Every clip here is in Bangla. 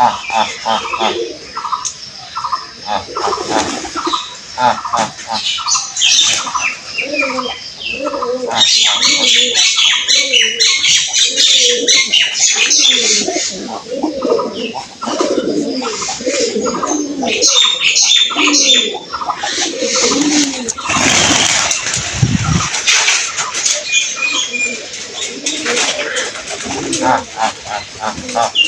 Ah, ah, ah, ah.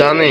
জানি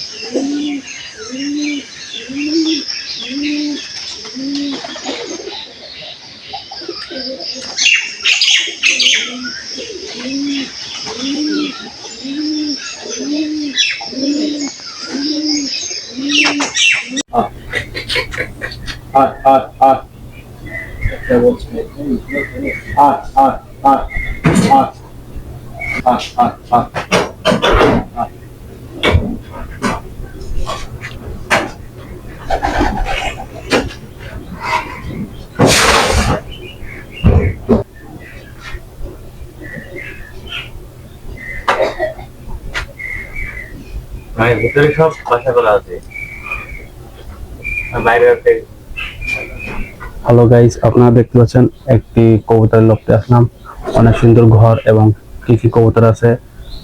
কে বলছে আয় আয় আয় আয় আয় আয় আয় মানে ভিতরে সব বাসা করা আছে বাইরে হ্যালো গাইস আপনারা দেখতে পাচ্ছেন একটি কবুতরের লফটে আসলাম। অনেক সুন্দর ঘর এবং কি কি কবুতর আছে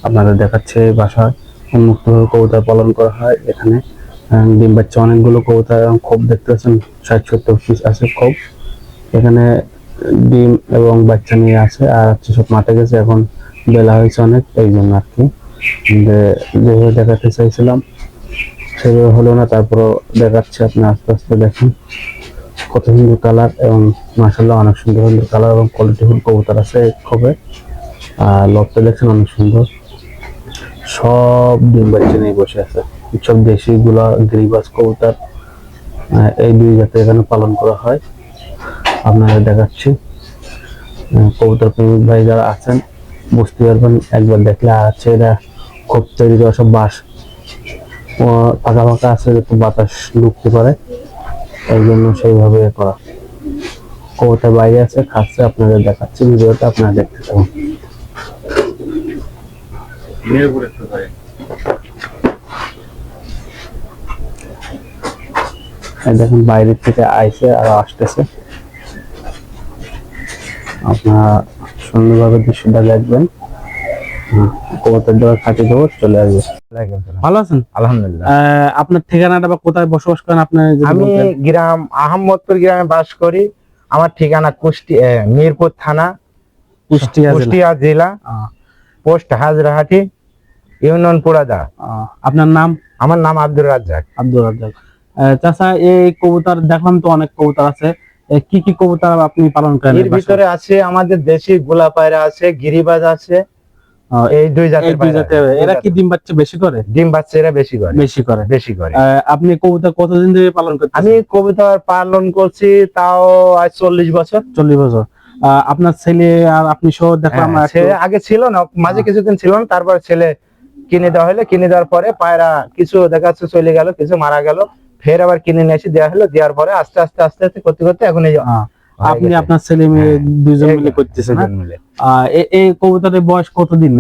আপনাদের দেখাচ্ছে বাসায়। উন্মুক্তভাবে কবুতর পালন করা হয় এখানে। ডিম বাচ্চা অনেকগুলো কবুতর এবং খোপ দেখতে পাচ্ছেন, ষাট সত্তর পিস আছে খোপ। এখানে ডিম এবং বাচ্চা নিয়ে আছে, আর হচ্ছে সব মাঠে গেছে, এখন বেলা হয়েছে অনেক, এই জন্য আর কি। যেভাবে দেখাতে চাইছিলাম, সেভাবে হলো না, তারপরও দেখাচ্ছে, আপনি আস্তে আস্তে দেখেন। কত সুন্দর কালার এবং মাসাল্লাহ অনেক সুন্দর সুন্দর কালার এবং কোয়ালিটিফুল কবুতর আছে খবে আর লবটা দেখছেন অনেক সুন্দর। সব ডিম বাচ্চা নিয়ে বসে আছে। সব দেশি গুলা গিরিবাস কবুতর এই দুই জাতে এখানে পালন করা হয়। আপনারা দেখাচ্ছি। কবুতর প্রেমিক ভাই যারা আছেন, বুঝতে পারবেন, একবার দেখলে আছে এরা খুব তৈরি করা সব ও ফাঁকা ফাঁকা আছে, যাতে বাতাস ঢুকতে পারে। এই জন্য সেইভাবে করা। কবুতর বাইরে আছে খাচ্ছে আপনাদের দেখাচ্ছি ভিডিওটা আপনারা দেখতে থাকুন। দেখুন বাইরে থেকে আইসে আর আসতেছে। আপনারা সুন্দরভাবে দৃশ্যটা দেখবেন। কবুতর দেওয়া খাটি দেবো চলে আসবে। ভালো আছেন? আলহামদুলিল্লাহ। আপনার ঠিকানাটা বা কোথায় বসবাস করেন আপনার আমি গ্রাম আহমদপুর গ্রামে বাস করি। আমার ঠিকানা কুষ্টি মিরপুর থানা কুষ্টিয়া জেলা। কুষ্টিয়া জেলা পোস্ট হাজরাহাটি ইউনিয়ন পুরাদা। আহ, আপনার নাম? আমার নাম আব্দুর রাজ্জাক। আব্দুল রাজ্জাক। আহ, চাচা এই কবুতর দেখলাম তো অনেক কবুতর আছে। কি কি কবুতর আপনি পালন করেন এর ভিতরে আছে আমাদের দেশি গোলা পায়রা আছে গিরিবাজ আছে এই দুই জাতের দুই জাতের এরা কি ডিম বাচ্চা বেশি করে? ডিম বাচ্চা এরা বেশি করে। বেশি করে। বেশি করে। আপনি কবুতর কতদিন ধরে পালন করছেন আমি কবিতার পালন করছি তাও আজ চল্লিশ বছর। চল্লিশ বছর। আপনার ছেলে আর আপনি সহ দেখলাম হ্যাঁ, ছেলে আগে ছিল না মাঝে কিছুদিন ছিল না তারপর ছেলে কিনে দেওয়া হলো। কিনে দেওয়ার পরে পায়রা কিছু দেখা যাচ্ছে চলে গেল কিছু মারা গেল। ফের আবার কিনে নিয়ে এসে দেওয়া হলো। দেওয়ার পরে আস্তে আস্তে আস্তে আস্তে করতে করতে এখন এই হয়ে। আপনি আপনার ছেলে মেয়ে হ্যাঁ, দুজন মিলে করতেছেন। এই কবুতরের বয়স কতদিন?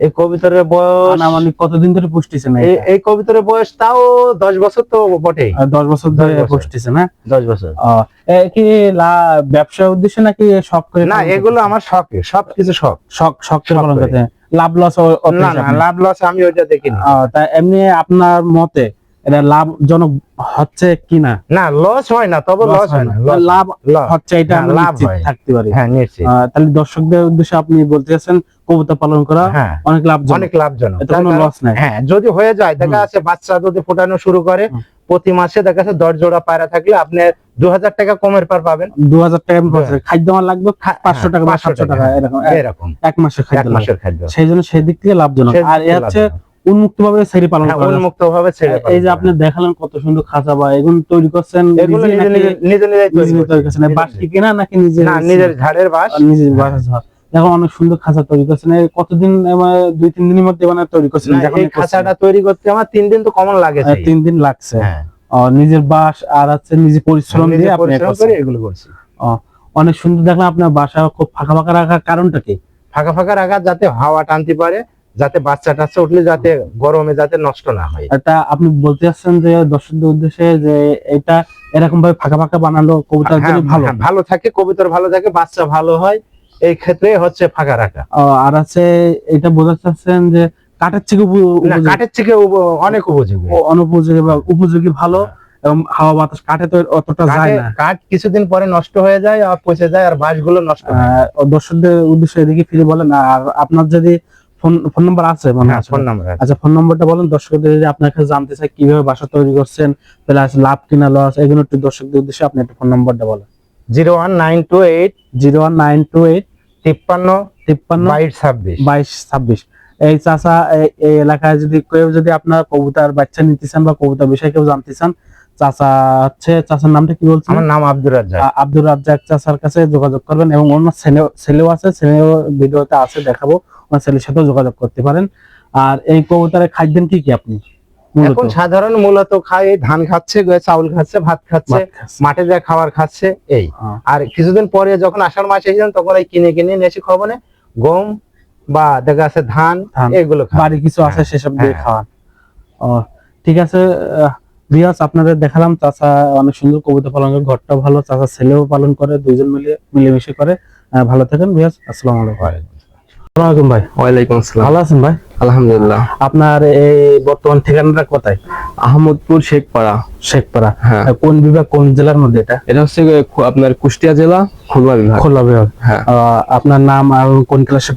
এই কবিতার বয়স আনুমানিক কতদিন ধরে পুষতেছেন না এই কবিতার বয়স তাও দশ বছর তো বটেই। দশ বছর ধরে। পুষতেছেন না দশ বছর। কি লা- ব্যবসার উদ্দেশ্যে নাকি শখ করে না এগুলো আমার শখে সব কিছু শখ। শখ শখ লাভ লস না না লাভ লস আমি ওইটা দেখিনি। তা এমনি আপনার মতে এটা লাভজনক হচ্ছে কিনা? না লস হয় না তবে লস হয় না লাভ হচ্ছে এটা হ্যাঁ, লাভ থাকতে পারি। হ্যাঁ নিশ্চিত। তাহলে দর্শকদের উদ্দেশ্যে আপনি বলতে চাচ্ছেন কবুতর পালন করা হ্যাঁ। অনেক লাভজনক। অনেক লাভজনক। কোনো লস নাই। হ্যাঁ যদি হয়ে যায় দেখা। যাচ্ছে বাচ্চা যদি ফোটানো শুরু করে প্রতি মাসে দেখা যাচ্ছে দশ জোড়া পায়রা থাকলে আপনি দু হাজার টাকা কমের পার পাবেন। দু হাজার টাকা হ্যাঁ। খাদ্য আমার লাগবে পাঁচশো টাকা বা সাতশো টাকা এরকম। এক- এরকম। এক মাসের খাদ্য মাসের খাদ্য। সেই জন্য সেই দিক থেকে লাভজনক। আর এ হচ্ছে লাভজনক। উন্মুক্ত ভাবে সেরি পালন হ্যাঁ, করা যাচ্ছে। ছেড়ে এই যে আপনি দেখালেন কত সুন্দর খাঁচা বা এগুলো তৈরি করছেন এগুলো নিজে নিজে তৈরি করছেন। করছি। বাস কি কেনা নাকি নিজে না নিজের ঝাড়ের বাস নিজের দেখো অনেক সুন্দর খাঁচা তৈরি করছেন। কতদিন দুই তিন দিনের মধ্যে মানে তৈরি করছেন এই খাঁচাটা তৈরি করতে আমার তিন দিন তো কমন লাগে তিন দিন লাগছে। হ্যাঁ। নিজের বাস আর হচ্ছে নিজে পরিশ্রম দিয়ে আপনি এগুলো করছি। অনেক সুন্দর দেখলাম আপনার বাসা খুব ফাঁকা ফাঁকা রাখার কারণটা কি? ফাঁকা ফাঁকা রাখা যাতে হাওয়া টানতে পারে যাতে বাচ্চা টাচ্চা উঠলে যাতে গরমে যাতে নষ্ট না হয়। এটা আপনি বলতে চাচ্ছেন যে দর্শকদের উদ্দেশ্যে যে এটা এরকম ভাবে ফাঁকা ফাঁকা বানালো কবুতর হ্যাঁ, ভালো। হ্যাঁ, ভালো থাকে কবিতর ভালো থাকে বাচ্চা ভালো হয় এই ক্ষেত্রে হচ্ছে ফাঁকা রাখা। আর আছে এটা বোঝাতে চাচ্ছেন যে কাঠের থেকে কাঠের থেকে অনেক উপযোগী। অনুপযোগী বা উপযোগী ভালো এবং হাওয়া বাতাস কাঠে তো অতটা যায় না। কাঠ কিছুদিন পরে নষ্ট হয়ে যায় আর পচে যায় আর বাঁশগুলো নষ্ট হয়। দর্শকদের উদ্দেশ্যে এদিকে ফিরে বলেন আর আপনার যদি ফোন ফোন নাম্বার আছে মনে হ্যাঁ ফোন নাম্বার আচ্ছা ফোন নাম্বারটা বলেন দর্শকদের যদি আপনার কাছে জানতে কীভাবে বাসা তৈরি করছেন প্লাস লাভ কিনা লস এগুলো একটু দর্শকদের উদ্দেশ্যে আপনি একটা ফোন নাম্বারটা বলেন। Zero one nine two eight zero one nine two eight তিপ্পান্ন তিপ্পান্ন বাইশ ছাব্বিশ। বাইশ ছাব্বিশ। এই চাচা এই- এই এলাকায় যদি কেউ যদি আপনার কবুতার বাচ্চা নিতে চান বা কবুতার বিষয়ে কেউ জানতে চান চাচা হচ্ছে চাচার নামটা কি বলছেন? আমার নাম আব্দুর রাজ্জাক। আব্দুর রাজ্জাক চাচার কাছে যোগাযোগ করবেন এবং অন্য ছেলে- ছেলেও আছে ছেলেও ভিডিওতে আছে দেখাবো। ওনার ছেলের সাথেও যোগাযোগ করতে পারেন। আর এই কবুতরের খাদ্যেন কি কি আপনি? এখন সাধারণ মূলত খায় ধান খাচ্ছে চাউল খাচ্ছে ভাত খাচ্ছে মাঠে যা খাবার খাচ্ছে এই। আর কিছুদিন পরে যখন আষাঢ় মাসে এসেছেন তখন এই কিনে কিনে এসে খাবনে গম বা দেখা যাচ্ছে ধান। এগুলো। বাড়ি কিছু আছে হ্যাঁ, সেসব দিয়ে হ্যাঁ। খাওয়ান। ও ঠিক আছে বিয়াস আপনাদের দেখালাম চাচা অনেক সুন্দর কবিতা পালন করে ঘরটা ভালো। চাচা ছেলেও পালন করে দুইজন মিলে মিলেমিশে করে। ভালো থাকেন বিয়াস আসসালামু আলাইকুম। আসসালামু আলাইকুম ভাই। ওয়ালাইকুম আসসালাম। ভালো আছেন ভাই? আলহামদুলিল্লাহ। আপনার এই বর্তমান ঠিকানাটা কোথায়? আহমদপুর শেখপাড়া। শেখপাড়া। হ্যাঁ। কোন বিভাগ কোন জেলার মধ্যে এটা? এটা হচ্ছে আপনার কুষ্টিয়া জেলা খুলনা বিভাগ। খুলনা বিভাগ। হ্যাঁ। আপনার নাম আর কোন ক্লাসে